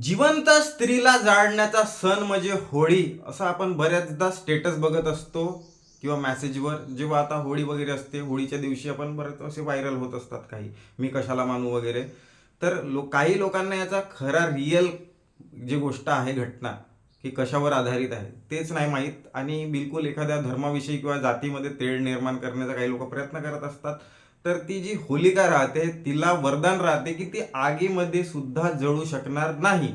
जिवंत स्त्रीला जाळण्याचा सण म्हणजे होळी असं आपण बऱ्याचदा स्टेटस बघत असतो किंवा मॅसेजवर जेव्हा आता होळी वगैरे असते होळीच्या दिवशी आपण बरेच असे व्हायरल होत असतात काही. मी कशाला मानू वगैरे. तर लो काही लोकांना याचा खरा रिअल जी गोष्ट आहे घटना की कशावर आधारित आहे तेच नाही माहीत. आणि बिलकुल एखाद्या धर्माविषयी किंवा जातीमध्ये तेढ निर्माण करण्याचा काही लोक प्रयत्न करत असतात. तर ती जी होलिका राहते तिला वरदान राहते की ती आगीमध्ये सुद्धा जळू शकणार नाही.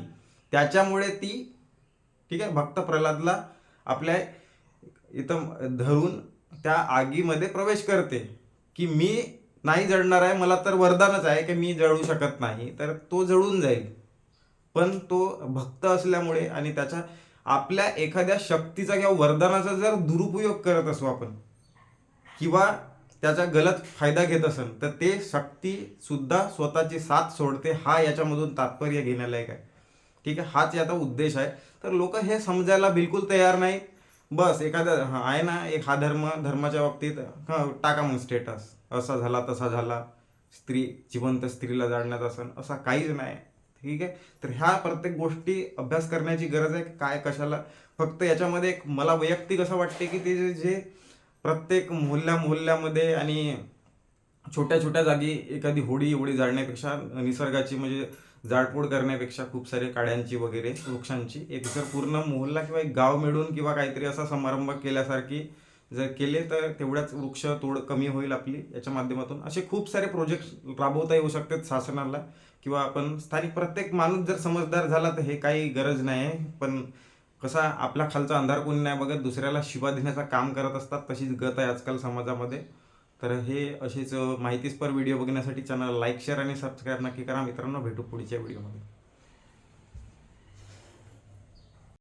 त्याच्यामुळे ती ठीक आहे भक्त प्रल्हादला आपल्या इथं धरून त्या आगीमध्ये प्रवेश करते. की मी नाही जळणार आहे मला तर वरदानच आहे की मी जळू शकत नाही. तर तो जळून जाईल. पण तो भक्त असल्यामुळे आणि त्याच्या आपल्या एखाद्या शक्तीचा किंवा वरदानाचा जर दुरुपयोग करत असू आपण किंवा त्याचा गलत फायदा घेत असेल तर ते शक्तीसुद्धा स्वतःची साथ सोडते हा याच्यामधून तात्पर्य घेण्यालायक आहे. ठीक आहे? हाच याचा उद्देश आहे. तर लोक हे समजायला बिलकुल तयार नाही बस एखादा हा आहे ना एक हा धर्म धर्माच्या बाबतीत हां टाका मग स्टेटस असा झाला तसा झाला. स्त्री जिवंत स्त्रीला जाळण्यात असं असा काहीच नाही. ठीक आहे? तर ह्या प्रत्येक गोष्टी अभ्यास करण्याची गरज आहे. काय कशाला? फक्त याच्यामध्ये एक मला वैयक्तिक असं वाटते की ते जे- जे प्रत्येक मोहल्ल्या मोहल्ल्यामध्ये आणि छोट्या छोट्या जागी एखादी होडी होडी जाळण्यापेक्षा निसर्गाची म्हणजे जाळपोळ करण्यापेक्षा खूप सारे काड्यांची वगैरे वृक्षांची एक जर पूर्ण मोहल्ला किंवा एक गाव मिळून किंवा काहीतरी असा समारंभ केल्यासारखी जर केले तर तेवढ्याच वृक्ष तोड कमी होईल आपली याच्या माध्यमातून. असे खूप सारे प्रोजेक्ट राबवता येऊ शकतात शासनाला किंवा आपण स्थानिक प्रत्येक माणूस जर समजदार झाला तर हे काही गरज नाही आहे. पण कसा आपला खालचा अंधार कोणी नाही बघत दुसऱ्याला शिवा देण्याचं काम करत असतात तशीच गत आहे आजकाल समाजामध्ये. तर हे असेच माहितीस्पर व्हिडिओ बघण्यासाठी चॅनल लाईक शेअर आणि सबस्क्राईब नक्की करा. मित्रांनो भेटू पुढच्या व्हिडिओमध्ये